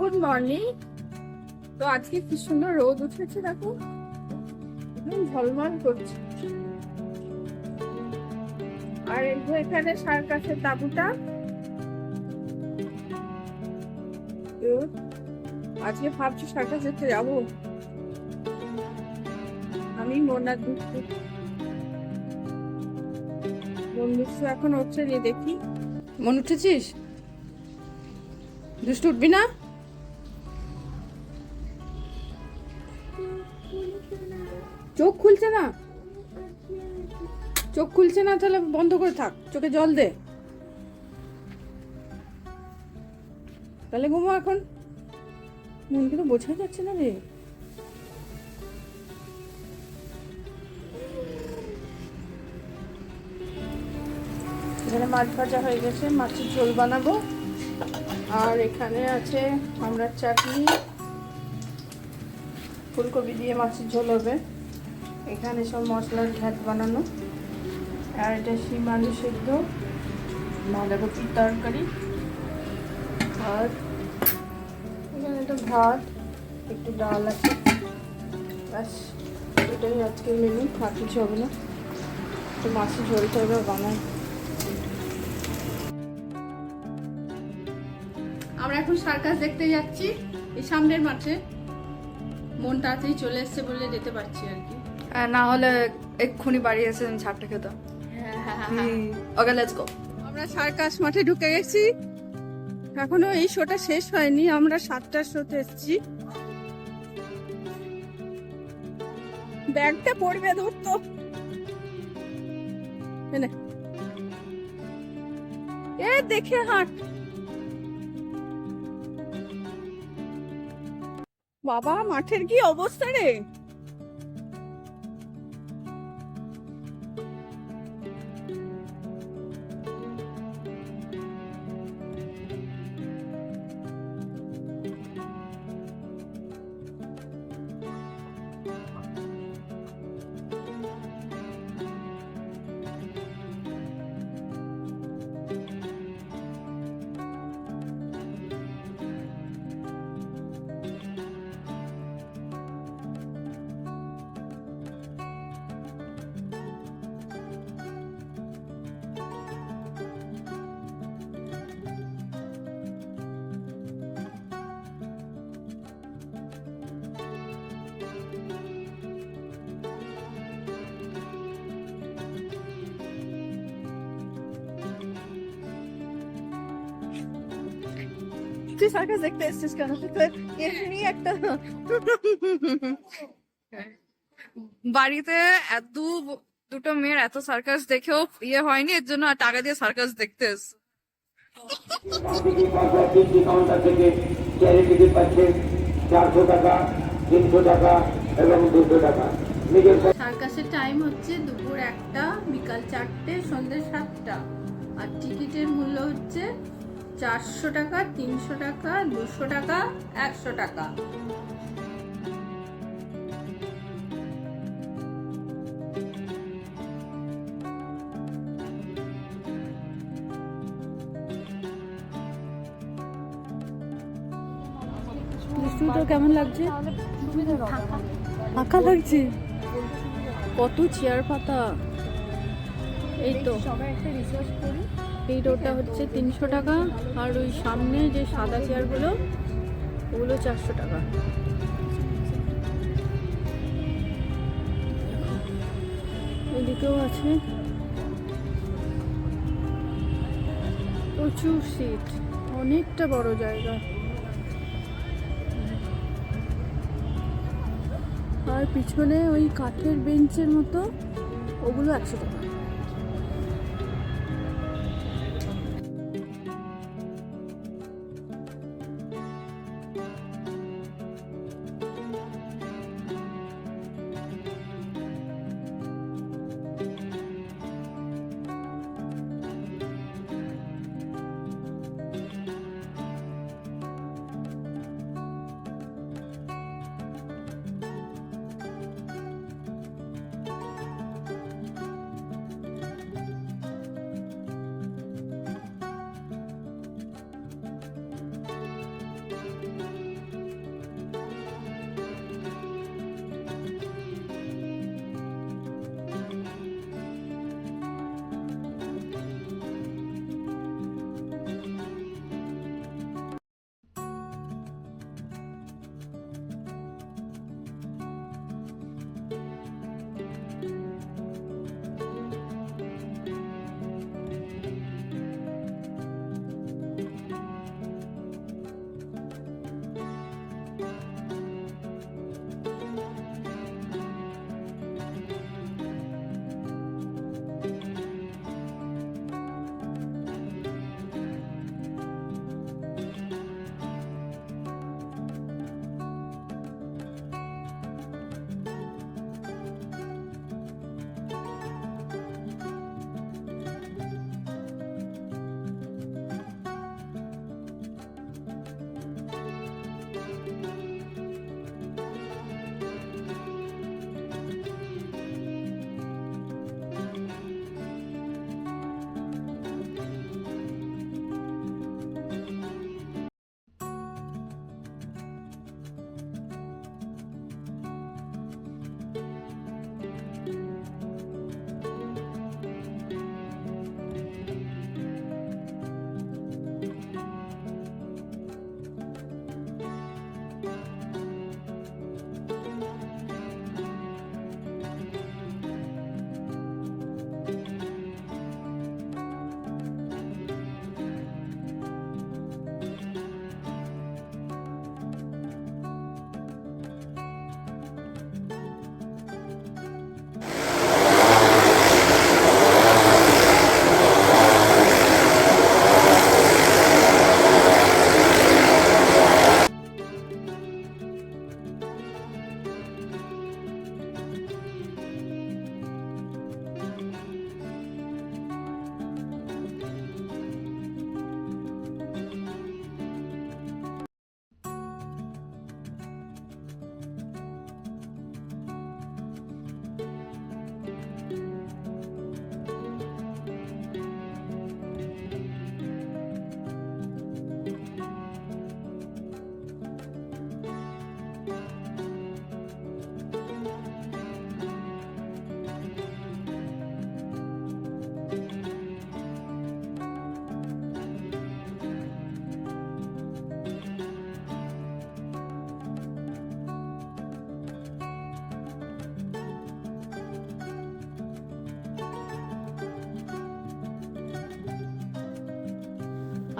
Good morning. তো আজকে কি সুন্দর রোদ উঠেছে দেখো? ঝলমল করছে। আর এখানে সার্কাসের তাঁবুটা। তো আজকে ভাবছি সার্কাস যেতে যাব। আমি, মোনা, দুষ্টু। এখন নিয়ে দেখি। মন উঠেছিস? দুষ্টু উঠবি না? চোখ খুলছে না? চোখ খুলছে না, তাহলে বন্ধ করে থাক। চোখে জল দে। তাহলে ঘুমো এখন। মনকে তো বোঝা যাচ্ছে না রে। এখানে মাছ ভাজা হয়ে গেছে, মাছের ঝোল বানাবো। আর এখানে আছে আমরা চাটনি। ফুলকপি দিয়ে মাছের ঝোল হবে। এখানে সব মশলার ঘ্যাট বানানো। আর এটা শিম আলু সেদ্ধ বাঁধাকপির তরকারি আর এখানে একটা ভাত, একটু ডাল আছে। ব্যাস, এটাই আজকের মেনু আর কিছু হবে না। তো মাছের ঝোলটা এবার বানাই। আমরা এখন সার্কাস দেখতে যাচ্ছি এই সামনের মাঠে। মন তাড়াতাড়ি চলে এসছে বলে যেতে পারছি আর কি। না হলে এক্ষুনি বাড়ি এসে আমি ছাপটা খেতাম ওকে লেটস গো আমরা সার্কাস মাঠে ঢুকে গেছি। এখনও এই শোটা শেষ হয়নি আমরা সাতটার শোতে এসেছি। ব্যাগটা পড়বে ধরতো। এ দেখে হাঁট। বাবা মাঠের কি অবস্থা রে? তুই সার্কাস দেখতে এসেছিস কেন? এমনি একটা বাড়িতে এত দুটো মেয়ের এত সার্কাস দেখেও ইয়ে হয়নি এর জন্য আর টাকা দিয়ে সার্কাস দেখতে এসছে বার্ষিকী পর্যায়ে তিনটি কাউন্টার থেকে চেয়ারে পাচ্ছে চারশো টাকা তিনশো টাকা এবং দুশো টাকা সার্কাসের টাইম হচ্ছে দুপুর একটা বিকাল চারটে সন্ধ্যে সাতটা। আর টিকিটের মূল্য হচ্ছে চারশো টাকা তিনশো টাকা দুশো টাকা একশো টাকা। তো কেমন লাগছে? ফাঁকা লাগছে? কত চেয়ার পাতা। এই তো। এই রোডটা হচ্ছে তিনশো টাকা। আর ওই সামনে যে সাদা চেয়ারগুলো, ওগুলো চারশো টাকা। এদিকেও আছে। প্রচুর সিট, অনেকটা বড় জায়গা। আর পিছনে ওই কাঠের বেঞ্চের মতো, ওগুলো একশো টাকা।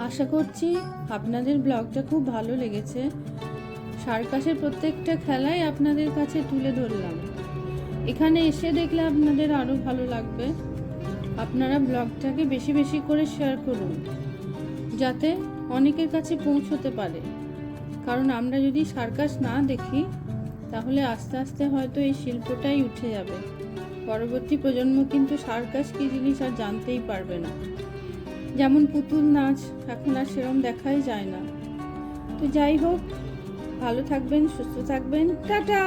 আশা করছি আপনাদের ব্লগটা খুব ভালো লেগেছে। সার্কাসের প্রত্যেকটা খেলাই আপনাদের কাছে তুলে ধরলাম। এখানে এসে দেখলে আপনাদের আরও ভালো লাগবে। আপনারা ব্লগটাকে বেশি বেশি করে শেয়ার করুন, যাতে অনেকের কাছে পৌঁছতে পারে। কারণ আমরা যদি সার্কাস না দেখি, তাহলে আস্তে আস্তে হয়তো এই শিল্পটাই উঠে যাবে। পরবর্তী প্রজন্ম কিন্তু সার্কাস কী জিনিস আর জানতেই পারবে না। যেমন পুতুল নাচ, এখন আর সেরম দেখাই যায় না। তো যাই হোক, ভালো থাকবেন, সুস্থ থাকবেন। টাটা!